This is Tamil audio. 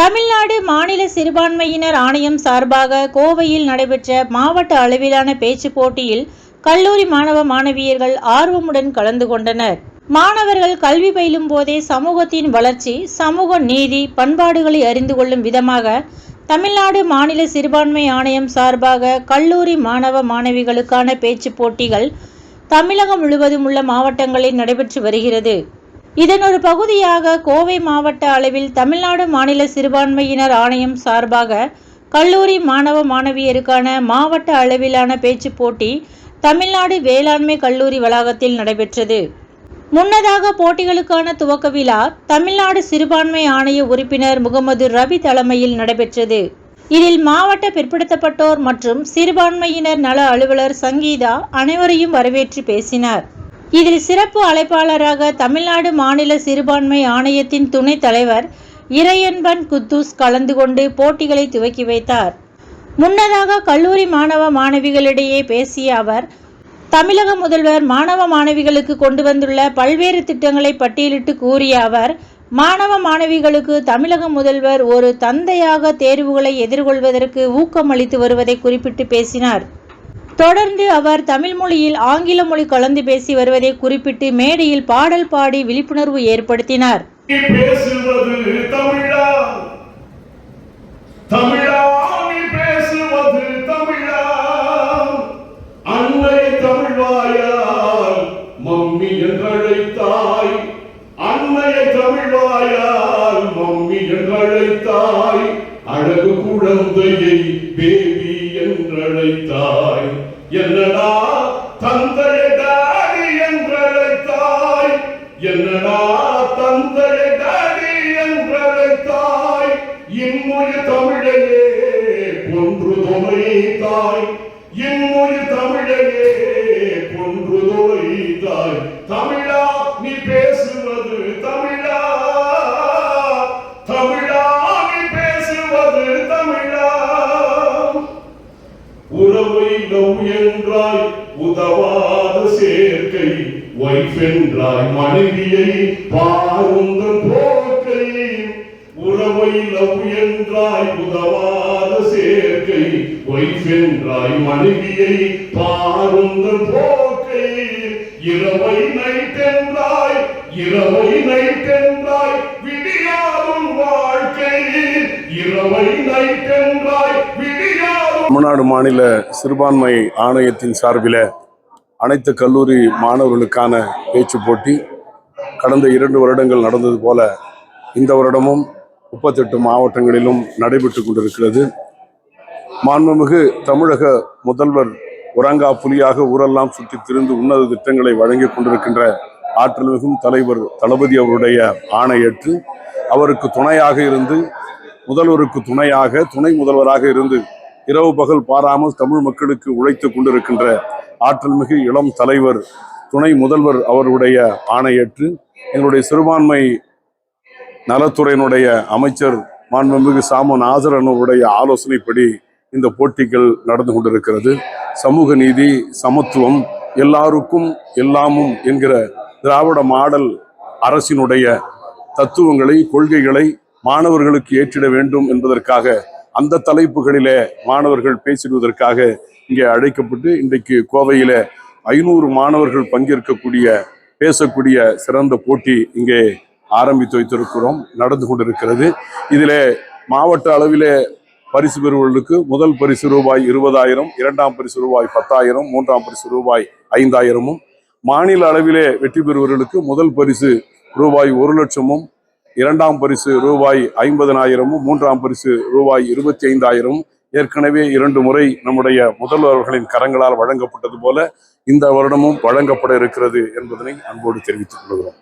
தமிழ்நாடு மாநில சிறுபான்மையினர் ஆணையம் சார்பாக கோவையில் நடைபெற்ற மாவட்ட அளவிலான பேச்சு போட்டியில் கல்லூரி மாணவ மாணவியர்கள் ஆர்வமுடன் கலந்து கொண்டனர். மாணவர்கள் கல்வி பயிலும் போதே சமூகத்தின் வளர்ச்சி சமூக நீதி பண்பாடுகளை அறிந்து கொள்ளும் விதமாக தமிழ்நாடு மாநில சிறுபான்மை ஆணையம் சார்பாக கல்லூரி மாணவ மாணவிகளுக்கான பேச்சுப் போட்டிகள் தமிழகம் முழுவதும் உள்ள மாவட்டங்களில் நடைபெற்று வருகிறது. இதன் ஒரு பகுதியாக கோவை மாவட்ட அளவில் தமிழ்நாடு மாநில சிறுபான்மையினர் ஆணையம் சார்பாக கல்லூரி மாணவ மாணவியருக்கான மாவட்ட அளவிலான பேச்சுப் போட்டி தமிழ்நாடு வேளாண்மை கல்லூரி வளாகத்தில் நடைபெற்றது. முன்னதாக போட்டிகளுக்கான துவக்க விழா தமிழ்நாடு சிறுபான்மை ஆணைய உறுப்பினர் முகமது ரவி தலைமையில் நடைபெற்றது. இதில் மாவட்ட பிற்படுத்தப்பட்டோர் மற்றும் சிறுபான்மையினர் நல அலுவலர் சங்கீதா அனைவரையும் வரவேற்று பேசினார். இதில் சிறப்பு அழைப்பாளராக தமிழ்நாடு மாநில சிறுபான்மை ஆணையத்தின் துணைத் தலைவர் இறையன்பன் குத்தூஸ் கலந்து கொண்டு போட்டிகளை துவக்கி வைத்தார். முன்னதாக கல்லூரி மாணவ மாணவிகளிடையே பேசிய அவர் தமிழக முதல்வர் மாணவ மாணவிகளுக்கு கொண்டு வந்துள்ள பல்வேறு திட்டங்களை பட்டியலிட்டு கூறிய அவர் மாணவ மாணவிகளுக்கு தமிழக முதல்வர் ஒரு தந்தையாக தேர்வுகளை எதிர்கொள்வதற்கு ஊக்கமளித்து வருவதை குறிப்பிட்டு பேசினார். தொடர்ந்து அவர் தமிழ் மொழியில் ஆங்கில மொழி கலந்து பேசி வருவதை குறிப்பிட்டு மேடையில் பாடல் பாடி விழிப்புணர்வு ஏற்படுத்தினார். பேசுவது தமிழா? அழகு குழந்தையை பேபி என்றழைத்தாய். என்னடா தந்தைய டாடி என்றழைத்தாய்? என்னடா தந்தைய டாடி என்றழைத்தாய்? இம்முய தமிழையே கொன்று தொலைத்தாய் இம்முய தமிழையே கொன்று தொலைத்தாய் தமிழா நீ பேசுவது தமிழா உறவை என்றாய் உதவாத சேர்க்கை வைஃப் என்றாய் மனைவியை பாருந்த போக்கை உறவை லவ் என்றாய் உதவாத சேர்க்கை வைஃப் என்றாய் மனைவியை பாருந்த போக்கை இரவை நைட் என்றாய் இரவை நைட் என்றாய் விடியாதும் வாழ்க்கை. இரவை நைட் என்றாய் தமிழ்நாடு மாநில சிறுபான்மை ஆணையத்தின் சார்பில் அனைத்து கல்லூரி மாணவர்களுக்கான பேச்சு போட்டி. கடந்த இரண்டு வருடங்கள் நடந்தது போல இந்த வருடமும் முப்பத்தெட்டு மாவட்டங்களிலும் நடைபெற்று கொண்டிருக்கிறது. மாண்புமிகு தமிழக முதல்வர் உறங்கா புலியாக ஊரெல்லாம் சுற்றி திரிந்து உன்னத திட்டங்களை வழங்கி கொண்டிருக்கின்ற ஆற்றல் மிகும் தலைவர் தளபதி அவருடைய ஆணையற்று அவருக்கு துணையாக இருந்து முதல்வருக்கு துணையாக துணை முதல்வராக இருந்து இரவு பகல் பாராமல் தமிழ் மக்களுக்கு உழைத்து கொண்டிருக்கின்ற ஆற்றல் மிகு இளம் தலைவர் துணை முதல்வர் அவருடைய ஆணையற்று எங்களுடைய சிறுபான்மை நலத்துறையினுடைய அமைச்சர் மாண்புமிகு சாமு நாசரன் ஆலோசனைப்படி இந்த போட்டிகள் நடந்து கொண்டிருக்கிறது. சமூக நீதி சமத்துவம் எல்லாருக்கும் எல்லாமும் என்கிற திராவிட மாடல் அரசினுடைய தத்துவங்களை கொள்கைகளை மாணவர்களுக்கு ஏற்றிட வேண்டும் என்பதற்காக அந்த தலைப்புகளிலே மாணவர்கள் பேசிடுவதற்காக இங்கே அழைக்கப்பட்டு இன்றைக்கு கோவையில் ஐநூறு மாணவர்கள் பங்கேற்கக்கூடிய பேசக்கூடிய சிறந்த போட்டி இங்கே ஆரம்பித்து வைத்திருக்கிறோம் நடந்து கொண்டிருக்கிறது. இதில் மாவட்ட அளவிலே பரிசு பெறுவர்களுக்கு முதல் பரிசு ரூபாய் இருபதாயிரம் இரண்டாம் பரிசு ரூபாய் பத்தாயிரம் மூன்றாம் பரிசு ரூபாய் ஐந்தாயிரமும் மாநில அளவிலே வெற்றி பெறுவர்களுக்கு முதல் பரிசு ரூபாய் ஒரு லட்சமும் இரண்டாம் பரிசு ரூபாய் ஐம்பதனாயிரமும் மூன்றாம் பரிசு ரூபாய் இருபத்தி ஐந்தாயிரமும் ஏற்கனவே இரண்டு முறை நம்முடைய முதல்வர்களின் கரங்களால் வழங்கப்பட்டது போல இந்த வருடமும் வழங்கப்பட இருக்கிறது என்பதனை அன்போடு தெரிவித்துக் கொள்கிறோம்.